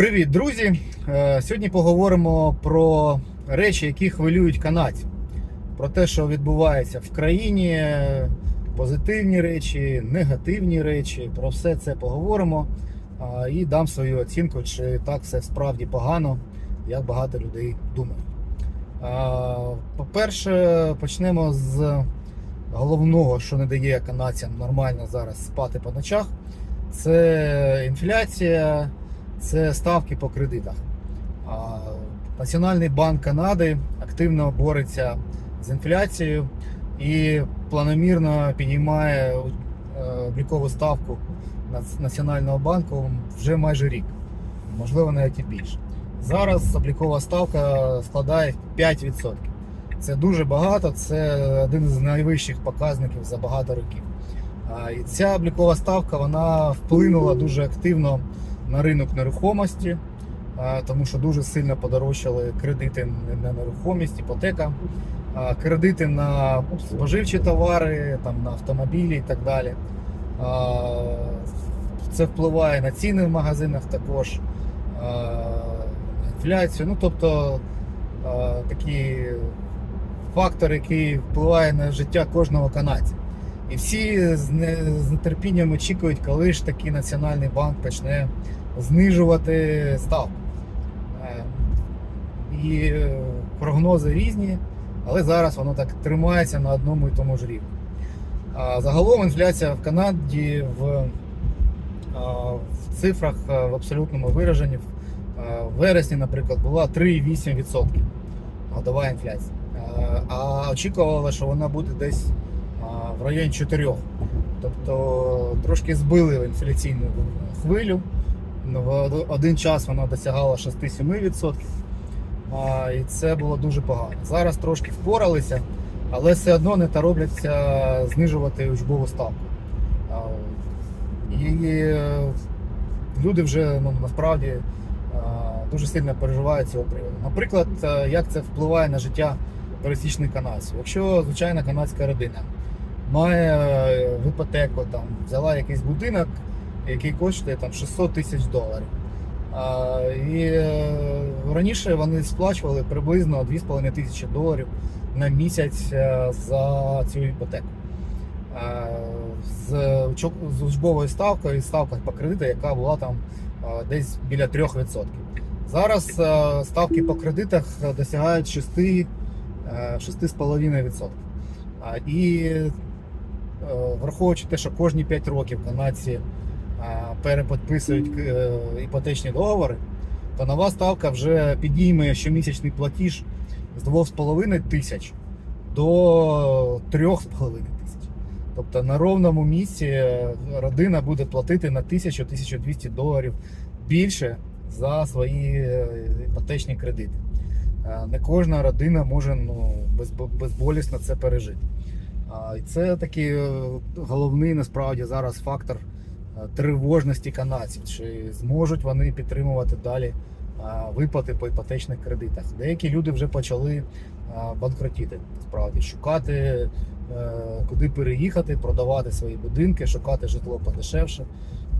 Привіт, друзі! Е, Сьогодні поговоримо про речі, які хвилюють канадців. Про те, що відбувається в країні, позитивні речі, негативні речі. Про все це поговоримо і дам свою оцінку, чи так все справді погано, як багато людей думають. По-перше, почнемо з головного, що не дає канадцям нормально зараз спати по ночах. Це інфляція, це ставки по кредитах. Національний банк Канади активно бореться з інфляцією і планомірно підіймає е, облікову ставку Національного банку вже майже рік, можливо, навіть і більше. Зараз облікова ставка складає 5%. Це дуже багато, це один з найвищих показників за багато років. І ця облікова ставка вона вплинула дуже активно на ринок нерухомості, тому що дуже сильно подорожчали кредити на нерухомість, іпотека, кредити на споживчі товари, там, на автомобілі і так далі. Це впливає на ціни в магазинах також, на інфляцію. Ну, тобто такі фактор, який впливає на життя кожного канадця. І всі з нетерпінням очікують, коли ж таки Національний банк почне знижувати ставку. Е, І е, прогнози різні, але зараз воно так тримається на одному і тому ж рівні. Загалом інфляція в Канаді в, в цифрах в абсолютному вираженні в вересні, наприклад, була 3,8% годова інфляція. Е, А очікували, що вона буде десь в районі 4. Тобто трошки збили інфляційну хвилю. Ну, В один час вона досягала 6-7%. А, І це було дуже погано. Зараз трошки впоралися, але все одно не таробляться знижувати учбову ставку. І е, люди вже ну, насправді дуже сильно переживають цього приводу. Наприклад, е, як це впливає на життя пересічних канадців. Якщо звичайна канадська родина має е, іпотеку, там, взяла якийсь будинок, який коштує там, 600 тисяч доларів. А, і е, раніше вони сплачували приблизно 2,5 тисячі доларів на місяць е, за цю іпотеку. Е, З, учбовою ставкою і ставка по кредиту, яка була там десь біля 3%. Зараз ставки по кредитах досягають 6, е, 6,5%. А, І враховуючи те, що кожні 5 років канадці переподписують е, іпотечні договори, то нова ставка вже підійме щомісячний платіж з 2,5 тисяч до 3,5 тисяч. Тобто на ровному місці е, родина буде платити на 1000-1200 доларів більше за свої е, іпотечні кредити. Не кожна родина може ну, безболісно це пережити. І це такий головний насправді зараз фактор тривожності канадців. Чи зможуть вони підтримувати далі е, виплати по іпотечних кредитах? Деякі люди вже почали е, банкротіти, справді шукати, е, куди переїхати, продавати свої будинки, шукати житло подешевше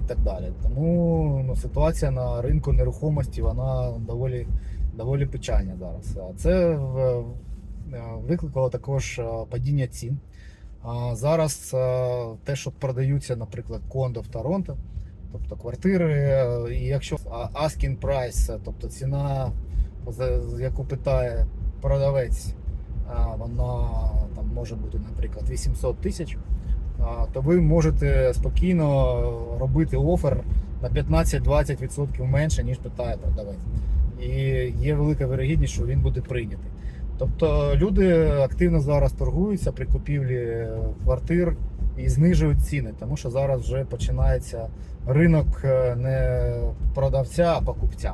і так далі. Тому ну, ситуація на ринку нерухомості вона доволі, доволі печальна зараз. А Це е, викликало також е, падіння цін. А Зараз е, те, що продаються, наприклад, кондо в Торонто, тобто квартири, е, і якщо asking price, е, тобто ціна, яку питає продавець, вона там може бути, наприклад, 800 тисяч, то ви можете спокійно робити офер на 15-20% менше, ніж питає продавець. І є велика вирогідність, що він буде прийнятий. Тобто люди активно зараз торгуються при купівлі квартир і знижують ціни, тому що зараз вже починається ринок е, не продавця, а покупця.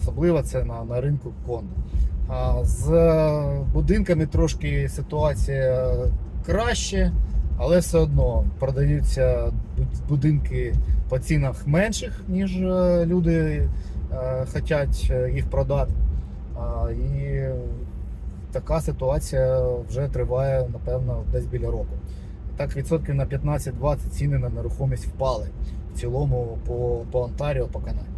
Особливо це на, на ринку кондо. З будинками трошки ситуація краще, але все одно продаються будинки по цінах менших, ніж е, люди е, хочуть їх продати. І така ситуація вже триває, напевно, десь біля року. Так, відсотків на 15-20 ціни на нерухомість впали в цілому по, по Онтаріо, по Канаді.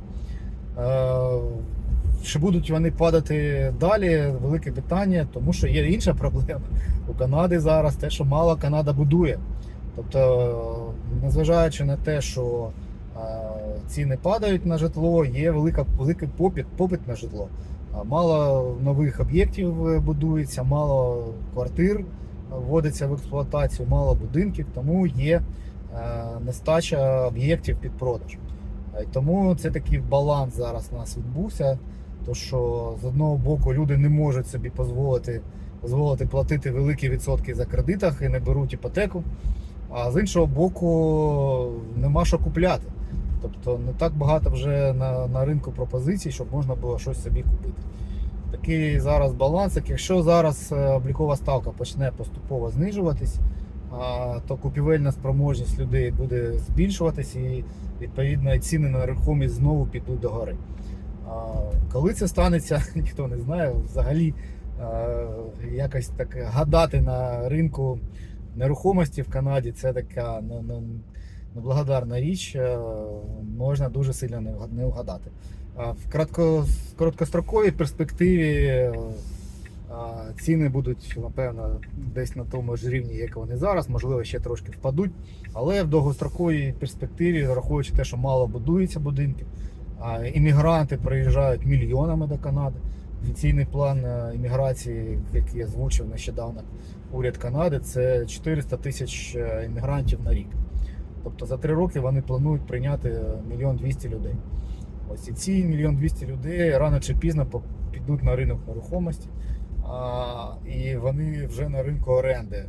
Е, Чи будуть вони падати далі? Велике питання, тому що є інша проблема. У Канади зараз те, що мало Канада будує. Тобто, незважаючи на те, що е, ціни падають на житло, є велика, великий попит, попит на житло. Мало нових об'єктів е, будується, мало квартир вводиться в експлуатацію, мало будинків, тому є е, нестача об'єктів під продаж. Е, Тому це такий баланс зараз у нас відбувся. То що з одного боку люди не можуть собі дозволити, дозволити платити великі відсотки за кредитах і не беруть іпотеку. А з іншого боку, нема що купляти. Тобто не так багато вже на, на ринку пропозицій, щоб можна було щось собі купити. Такий зараз баланс. Якщо зараз е, облікова ставка почне поступово знижуватись, то купівельна спроможність людей буде збільшуватись і відповідно ціни на нерухомість знову підуть догори. А, Коли це станеться, ніхто не знає. Взагалі е, якось так гадати на ринку нерухомості в Канаді це така ну, ну, неблагодарна річ, е, можна дуже сильно не вгад- вгадати. В кратко, в короткостроковій перспективі е, ціни будуть, напевно, десь на тому ж рівні, як вони зараз, можливо, ще трошки впадуть. Але в довгостроковій перспективі, враховуючи те, що мало будується будинків, іммігранти приїжджають мільйонами до Канади. Офіційний план е, імміграції, який озвучив нещодавно уряд Канади, це 400 тисяч іммігрантів на рік. Тобто за три роки вони планують прийняти мільйон двісті людей. Ось і ці мільйон двісті людей рано чи пізно підуть на ринок нерухомості, а, і вони вже на ринку оренди.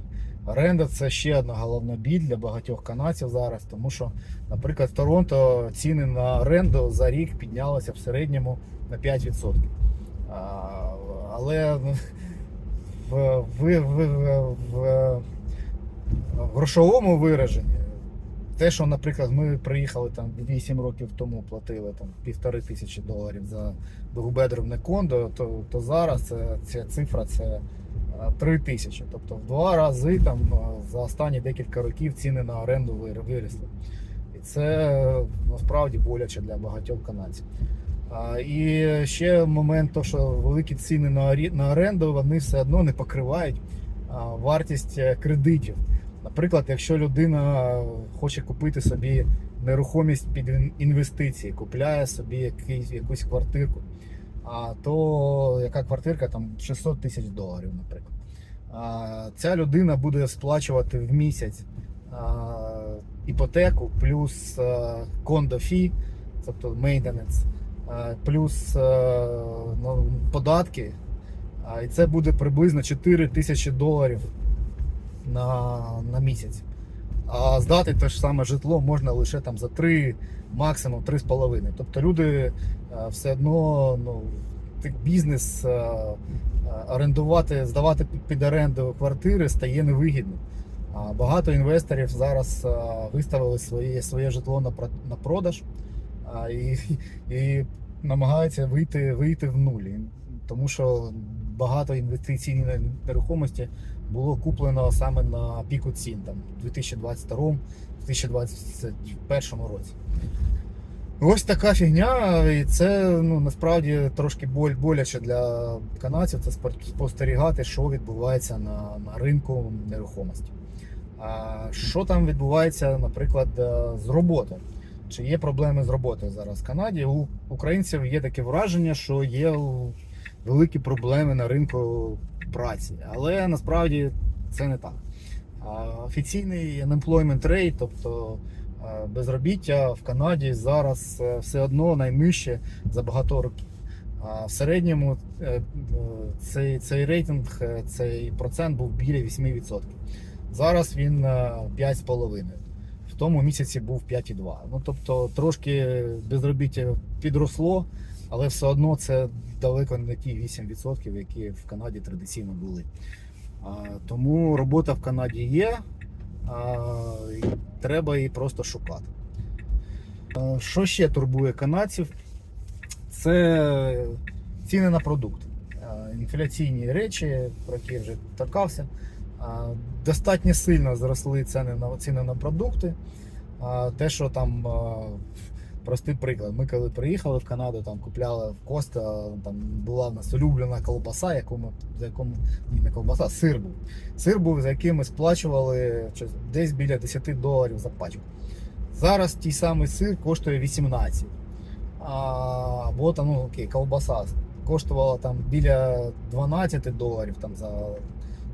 Оренда це ще одна головна біль для багатьох канадців зараз, тому що, наприклад, в Торонто ціни на оренду за рік піднялися в середньому на 5%. А, але в, в, в, в, в, грошовому вираженні те, що, наприклад, ми приїхали там 8 років тому, платили там півтори тисячі доларів за двохбедромне кондо, то, то зараз це, ця цифра це 3 тисячі. Тобто в два рази там за останні декілька років ціни на оренду вир- виросли. І це е, насправді боляче для багатьох канадців. А, І ще момент, то, що великі ціни на оренду вони все одно не покривають вартість е, кредитів. Наприклад, якщо людина хоче купити собі нерухомість під інвестиції, купляє собі якийсь, якусь квартирку, а то яка квартирка там 600 тисяч доларів, наприклад. А, ця людина буде сплачувати в місяць а, іпотеку плюс кондо-фі, тобто а, плюс а, ну, податки. А, і це буде приблизно 4 тисячі доларів на, на місяць. А здати те ж саме житло можна лише там за 3, максимум 3,5. Тобто люди е, все одно ну, бізнес е, е, орендувати, здавати під- оренду квартири стає невигідним. Багато інвесторів зараз виставили своє, своє житло на, на продаж і, і намагаються вийти, вийти в нулі. Тому що багато інвестиційної нерухомості було куплено саме на піку цін там, у 2022-2021 році. Ось така фігня, і це ну, насправді трошки боль, боляче для канадців це спостерігати, що відбувається на, на ринку нерухомості. А що там відбувається, наприклад, е, з роботою? Чи є проблеми з роботою зараз в Канаді? У українців є таке враження, що є великі проблеми на ринку праці, але насправді це не так. Офіційний unemployment rate, тобто е, безробіття в Канаді зараз е, все одно найнижче за багато років. В середньому е, цей, цей рейтинг, цей процент був біля 8%. Зараз він е, 5,5%. В тому місяці був 5,2%. Ну тобто трошки безробіття підросло, але все одно це далеко не ті 8%, які в Канаді традиційно були. Тому робота в Канаді є, а, треба її просто шукати. Що ще турбує канадців? Це ціни на продукти. А, Інфляційні речі, про які я вже торкався. Достатньо сильно зросли ціни на ціни на продукти. Те, що там Простий приклад. Ми коли приїхали в Канаду, там купляли в Коста, там була в нас улюблена колбаса, яку ми, за якому ні, не колбаса, сир був. Сир був, за який ми сплачували десь біля 10 доларів за пачку. Зараз ті самий сир коштує 18. А, або там, ну окей, колбаса коштувала там біля 12 доларів там за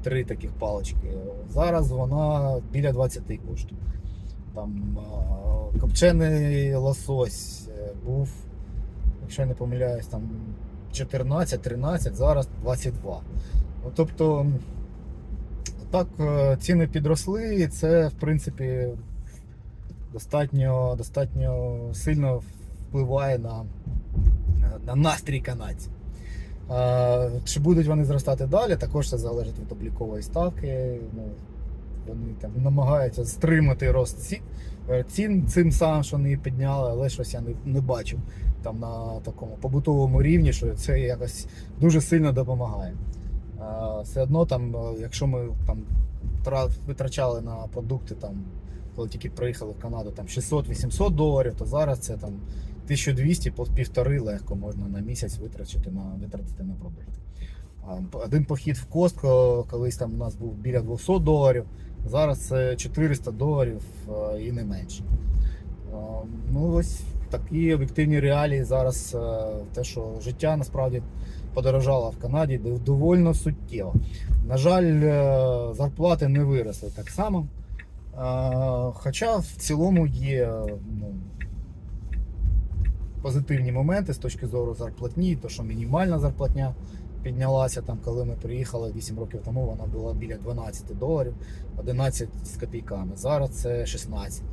три таких палички. Зараз вона біля 20 коштує. Там копчений лосось е, був, якщо я не помиляюсь, там 14-13, зараз 22. Ну, тобто, так е, ціни підросли, і це, в принципі, достатньо, достатньо сильно впливає на, на настрій канадців. Чи будуть вони зростати далі, також це залежить від облікової ставки. Вони там намагаються стримати рост е, цін цим самим, що вони підняли, але щось я не, не бачу там на такому побутовому рівні, що це якось дуже сильно допомагає. А, Все одно, там, е, якщо ми там витрачали на продукти, там, коли тільки приїхали в Канаду, там 600-800 доларів, то зараз це там 1200 по півтори легко можна на місяць витрачати на, витратити на продукти. Один похід в Костко, колись там у нас був біля 200 доларів, зараз це 400 доларів е, і не менше. Е, Ну ось такі об'єктивні реалії зараз. е, Те, що життя насправді подорожало в Канаді дов- довольно суттєво. На жаль, зарплати не виросли так само. Хоча в цілому є ну, позитивні моменти з точки зору зарплатні, то що мінімальна зарплатня піднялася там, коли ми приїхали 8 років тому, вона була біля 12 доларів, 11 з копійками. Зараз це 16.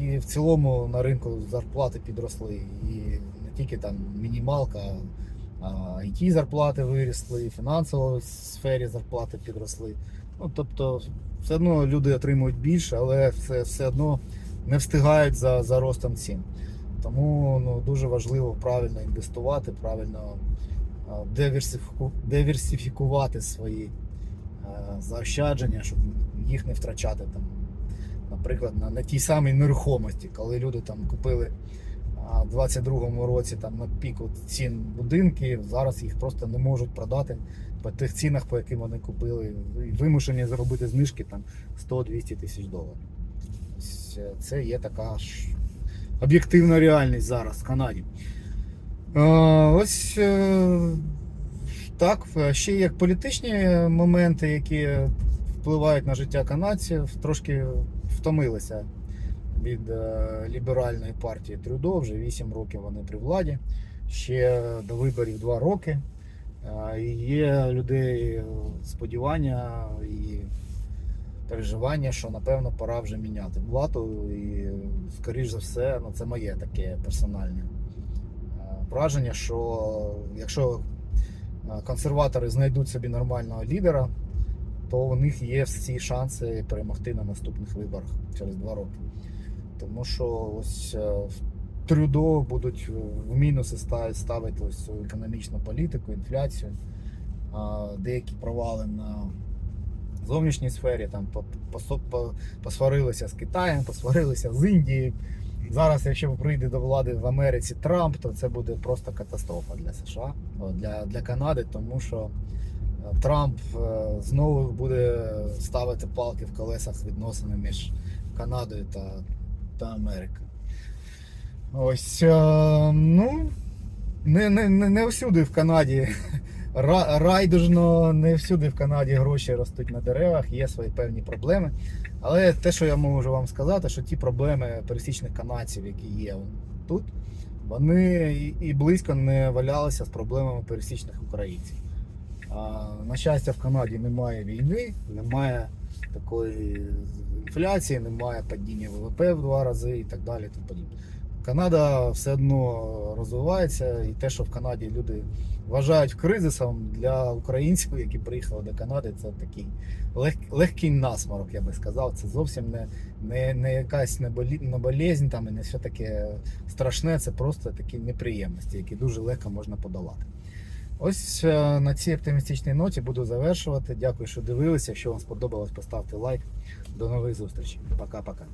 І в цілому на ринку зарплати підросли. І не тільки там мінімалка, а і ті зарплати вирісли, і в фінансовій сфері зарплати підросли. Ну, тобто, все одно люди отримують більше, але все, все одно не встигають за, за ростом цін. Тому ну, дуже важливо правильно інвестувати, правильно диверсифікувати свої заощадження, щоб їх не втрачати там, наприклад, на, на тій самій нерухомості, коли люди там купили а, в 22-му році там на піку цін будинки, зараз їх просто не можуть продати по тих цінах, по яким вони купили, і вимушені зробити знижки там 100-200 тисяч доларів. Е, Це є така ж об'єктивна реальність зараз в Канаді. Е, Ось е, так, е, ще є політичні моменти, які впливають на життя канадців, трошки втомилися від е, ліберальної партії Трюдо. Вже 8 років вони при владі. Ще до виборів 2 роки. Е, І є людей сподівання і переживання, що напевно пора вже міняти владу. І, скоріш за все, ну це моє таке персональне е, враження, що якщо е, консерватори знайдуть собі нормального лідера, то у них є всі шанси перемогти на наступних виборах через два роки. Тому що ось е, Трюдо будуть в мінуси ставити ось цю економічну політику, інфляцію, деякі провали на зовнішній сфері, там по- посварилися з Китаєм, посварилися з Індією. Зараз, якщо прийде до влади в Америці Трамп, то це буде просто катастрофа для США, для, для Канади, тому що е, Трамп е, знову буде ставити палки в колесах відносини між Канадою та, та Америкою. Ось, е, ну, не, не, не, всюди в Канаді райдужно, не всюди в Канаді гроші ростуть на деревах, є свої певні проблеми. Але те, що я можу вам сказати, що ті проблеми пересічних канадців, які є тут, вони і- близько не валялися з проблемами пересічних українців. А, на щастя, в Канаді немає війни, немає такої інфляції, немає падіння ВВП в два рази і так далі. тому подібне. Канада все одно розвивається, і те, що в Канаді люди вважають кризисом для українців, які приїхали до Канади, це такий лег, легкий насморок, я би сказав. Це зовсім не, не, не якась не, болезнь там, і не все таке страшне, це просто такі неприємності, які дуже легко можна подолати. Ось е, на цій оптимістичній ноті буду завершувати. Дякую, що дивилися. Якщо вам сподобалось, поставте лайк. До нових зустрічей. Пока-пока.